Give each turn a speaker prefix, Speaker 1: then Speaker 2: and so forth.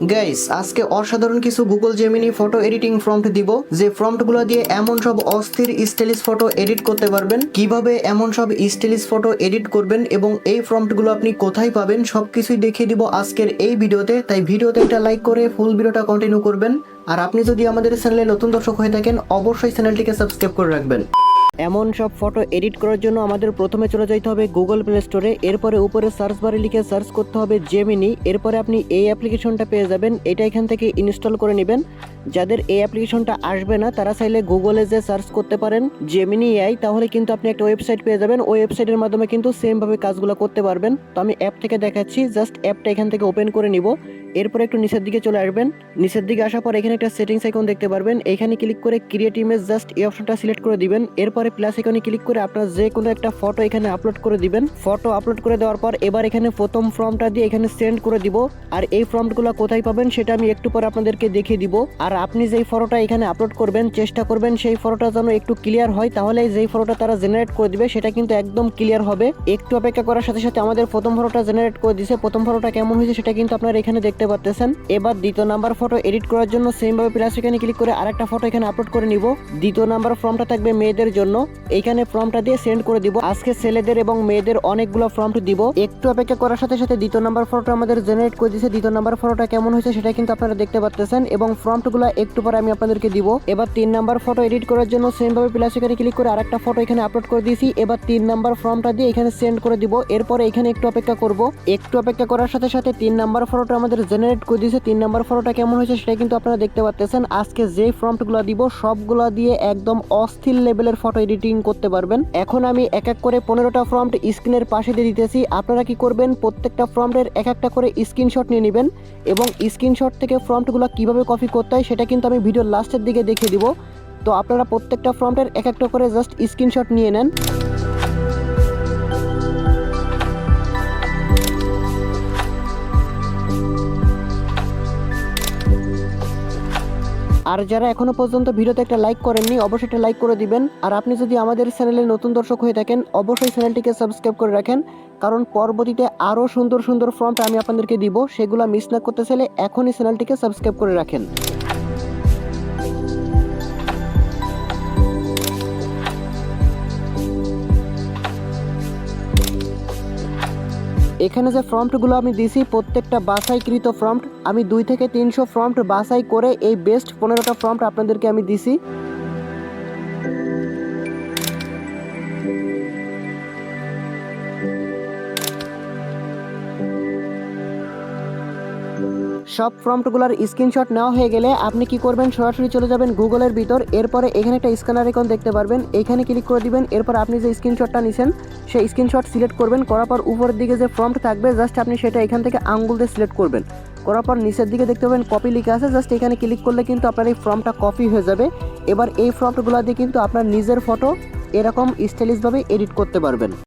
Speaker 1: Guys আজকে অসাধারণ কিছু Google Gemini photo editing prompt দিব, যে প্রম্পটগুলো দিয়ে এমন সব অস্থির স্টাইলিশ ফটো এডিট করতে পারবেন, কীভাবে এমন সব স্টাইলিশ ফটো এডিট করবেন এবং এই প্রম্পটগুলো আপনি কোথায় পাবেন, সবকিছুই দেখিয়ে দিব আজকের এই ভিডিওতে। তাই ভিডিওতে একটা লাইক করে ফুল ভিডিওটা কন্টিনিউ করবেন। আর আপনি যদি আমাদের চ্যানেলে নতুন দর্শক হয়ে থাকেন, অবশ্যই চ্যানেলটিকে সাবস্ক্রাইব করে রাখবেন। এমন সব ফটো এডিট করার জন্য আমাদের প্রথমে চলে যাইতে হবে গুগল প্লে স্টোরে এরপরে উপরে সার্চ বারে লিখে সার্চ করতে হবে জেমিনি এরপরে আপনি এই অ্যাপ্লিকেশনটা পেয়ে যাবেন। এটা এখান থেকে ইনস্টল করে নেবেন। যাদের এই অ্যাপ্লিকেশনটা আসবে না, তারা চাইলে গুগলে যে সার্চ করতে পারেন জেমিনি এআই তাহলে কিন্তু আপনি একটা ওয়েবসাইট পেয়ে যাবেন। ওই ওয়েবসাইটের মাধ্যমে কিন্তু সেমভাবে কাজগুলো করতে পারবেন। তো আমি অ্যাপ থেকে দেখাচ্ছি। জাস্ট অ্যাপটা এখান থেকে ওপেন করে নিব। এরপর একটু নিচের দিকে চলে আসবেন। নিচের দিকে আসার পর এখানে একটা সেটিংস আইকন দেখতে পারবেন। এখানে ক্লিক করে ক্রিয়েট ইমেজ জাস্ট এই অপশনটা সিলেক্ট করে দিবেন। এরপরে প্লাস আইকনে ক্লিক করে আপনার যে কোনো একটা ফটো এখানে আপলোড করে দিবেন। ফটো আপলোড করে দেওয়ার পর এবার এখানে প্রথম ফর্মটা দিয়ে এখানে সেন্ড করে দিব। আর এই ফর্মগুলো কোথায় পাবেন সেটা আমি একটু পরে আপনাদেরকে দেখিয়ে দিব। আর আপনি যেই ফটোটা এখানে আপলোড করবেন, চেষ্টা করবেন সেই ফটোটা যেন একটু ক্লিয়ার হয়। তাহলে যেই ফটোটা তারা জেনারেট করে দিবে, সেটা কিন্তু একদম ক্লিয়ার হবে। একটু অপেক্ষা করার সাথে সাথে আমাদের প্রথম ফটোটা জেনারেট করে দিছে। প্রথম ফটোটা কেমন হয়েছে সেটা কিন্তু আপনারা এখানে দেখতে পাচ্ছেন এবার দ্বিতীয় নাম্বার ফটো এডিট করার জন্য সেম ভাবে প্লাস এখানে ক্লিক করে আরেকটা ফটো এখানে আপলোড করে নিব। দ্বিতীয় নাম্বার ফর্মটা থাকবে মেয়েদের জন্য। এইখানে ফর্মটা দিয়ে সেন্ড করে দিব। আজকে ছেলেদের এবং মেয়েদের অনেকগুলো ফর্ম দিব। একটু অপেক্ষা করার সাথে সাথে দ্বিতীয় নাম্বার ফটোটা আমাদের জেনারেট করে দিয়েছে দ্বিতীয় নাম্বার ফটোটা কেমন হয়েছে সেটা কিন্তু আপনারা দেখতে পাচ্ছেন এবং ফর্মগুলো একটু পরে আমি আপনাদেরকে দিব। এবার তিন নাম্বার ফটো এডিট করার জন্য সেম ভাবে প্লাস এখানে ক্লিক করে আরেকটা ফটো এখানে আপলোড করে দিয়েছি। এবার তিন নাম্বার ফর্মটা দিয়ে এখানে সেন্ড করে দিব। এরপরে এখানে একটু অপেক্ষা করব। একটু অপেক্ষা করার সাথে সাথে তিন নাম্বার ফটোটা আমাদের জেনারেট করে দিয়েছে, তিন নাম্বার ফটোটা কেমন হয়েছে সেটা কিন্তু আপনারা দেখতে পাচ্ছেন আজকে যে ফর্মগুলো দিব, সবগুলো দিয়ে একদম অস্থির লেভেলের ফটো এডিটিং করতে পারবেন। এখন আমি এক এক করে পনেরোটা ফর্মট স্ক্রিনের পাশে দিয়ে দিতেছি। আপনারা কি করবেন, প্রত্যেকটা ফর্মটের এক একটা করে স্ক্রিনশট নিয়ে নেবেন এবং স্ক্রিনশট থেকে ফর্মটগুলো কীভাবে কপি করতে হয় সেটা কিন্তু আমি ভিডিওর লাস্টের দিকে দেখিয়ে দিব। তো আপনারা প্রত্যেকটা ফর্মটের এক একটা করে জাস্ট স্ক্রিনশট নিয়ে নেন। আর যারা এখনও পর্যন্ত ভিডিওতে একটা লাইক করেননি, অবশ্যই একটা লাইক করে দিবেন। আর আপনি যদি আমাদের চ্যানেলে নতুন দর্শক হয়ে থাকেন, অবশ্যই চ্যানেলটিকে সাবস্ক্রাইব করে রাখেন। কারণ পরবর্তীতে আরও সুন্দর সুন্দর ফর্মটা আমি আপনাদেরকে দিব, সেগুলো মিস না করতে চাইলে এখনই চ্যানেলটিকে সাবস্ক্রাইব করে রাখেন। এখানে যে ফর্মটগুলো আমি দিছি, প্রত্যেকটা বাসাইকৃত ফর্মট, আমি দুই থেকে তিনশো ফর্মট বাসাই করে এই বেস্ট পনেরোটা ফর্মট আপনাদেরকে আমি দিছি। সব ফর্মটগুলোর স্ক্রিনশট নেওয়া হয়ে গেলে আপনি কি করবেন? সরাসরি চলে যাবেন গুগলের ভিতর। এরপরে এখানে একটা স্ক্যানার আইকন দেখতে পারবেন। এখানে ক্লিক করে দিবেন। এরপর আপনি যে স্ক্রিনশটটা নিছেন, সেই স্ক্রিনশট সিলেক্ট করবেন। করার পর উপরের দিকে যে ফর্মট থাকবে, জাস্ট আপনি সেটা এখান থেকে আঙ্গুল দিয়ে সিলেক্ট করবেন। করার পর নিচের দিকে দেখতে পাবেন কপি লিখে আছে। জাস্ট এখানে ক্লিক করলে কিন্তু আপনার এই ফর্মটা কপি হয়ে যাবে। এবার এই ফর্মটগুলো দিয়ে কিন্তু আপনার নিজের ফটো এরকম স্টাইলিশভাবে এডিট করতে পারবেন।